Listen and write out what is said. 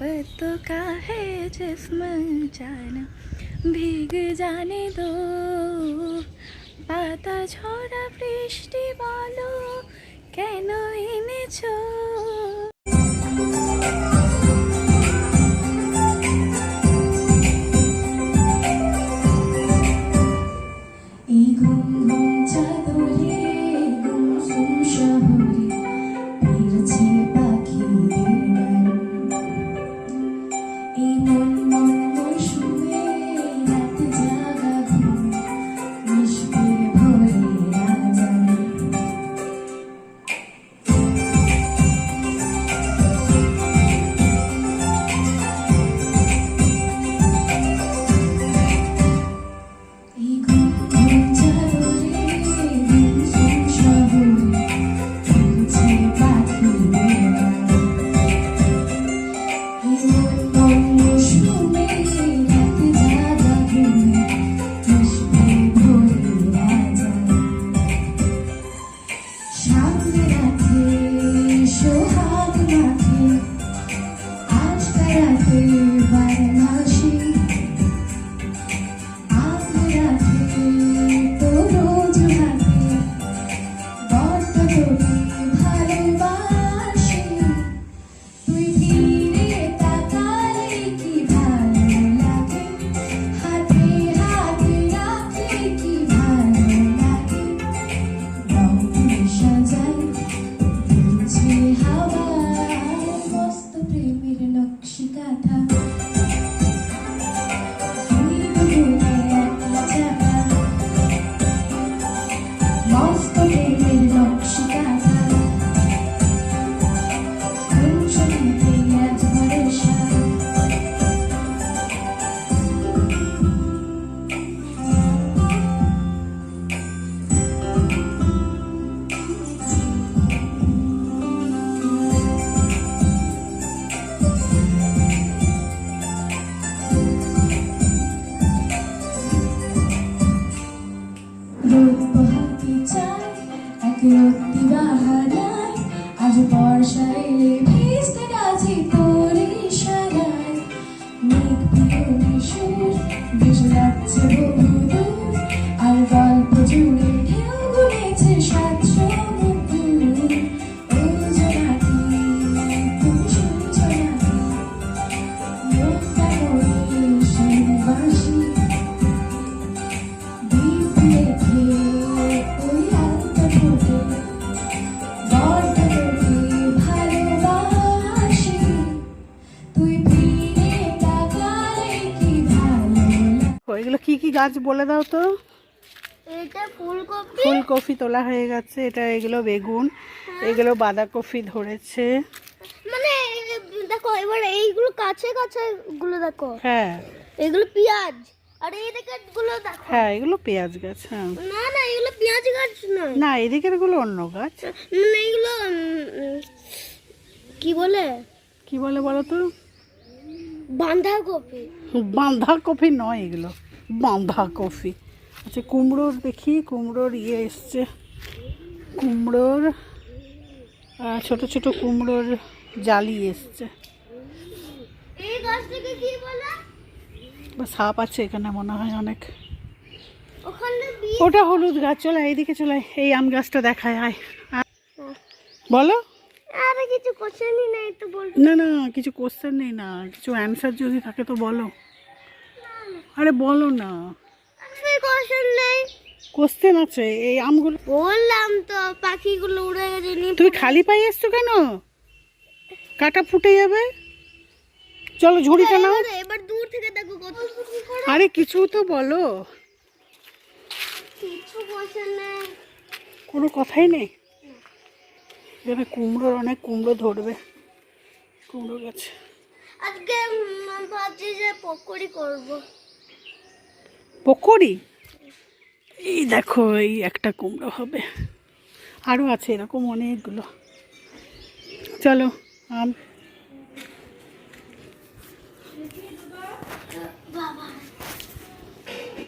पत्तों का है जिस्म जाना भीग जाने दो পাতা ঝরা বৃষ্টি বলো কেন এনেছো বাহানায় আজ বর্ষা এলে ভিজতে রাজি তোর ইশারায় মেঘ পিয়নে সুর ভেসে যাচ্ছে বহুদূর, আর গল্প জুড়ে এগুলো কি কি গাছ বলে দাও তো? এটা ফুলকপি। ফুলকপি তোলা হয়ে গেছে এটা এগুলো বেগুন এগুলো বাঁধাকপি ধরেছে। মানে দেখো এবার এইগুলো কাছে কাছে গুলো দেখো। হ্যাঁ। এগুলো পেঁয়াজ আরগুলো দেখো। হ্যাঁ এগুলো পেঁয়াজ গাছ হ্যাঁ। না না এগুলো পেঁয়াজ গাছ না এদিকেরগুলো অন্য গাছ। মানে এগুলো কি বলে? কি বলে বলো তো? বাঁধাকপি। বাঁধাকপি নয় এগুলো। বাঁধাকপি আচ্ছা কুমড়োর দেখি কুমড়োর ইয়ে এসছে। কুমড়োর ছোট ছোট কুমড়োর জালি এসছে। সাপ আছে এখানে মনে হয় অনেক। ওটা হলুদ গাছ চলে এইদিকে চলে এই আম গাছটা দেখায় আয়। আয়। বলো। আর কিছু কোশ্চেনই নেই তো বল না না কিছু কোশ্চেন নেই না কিছু অ্যান্সার যদি থাকে তো বলো। আরে বলো না। কোশ্চেন আছে এই আমগুলো বললাম তো পাখিগুলো উড়ে গেছে নি তুমি খালি পায়ে এসছো কেন? কাটা ফুটে যাবে। চলো ঝুড়িটা নাও। এবার- এবার দূর থেকে দেখো কত আরে কিছু তো বলো। কিছু কোশ্চেন নেই। কোনো কথাই নেই? এখানে কুমড়োর অনেক কুমড়ো ধরবে। কুমড়ো গাছে। আজকে ভাবছি যে পকোড়ি করব। পকোড়ি? এই দেখো এই একটা কুমড়ো হবে। আরও আছে এরকম অনেকগুলো। চলো আম।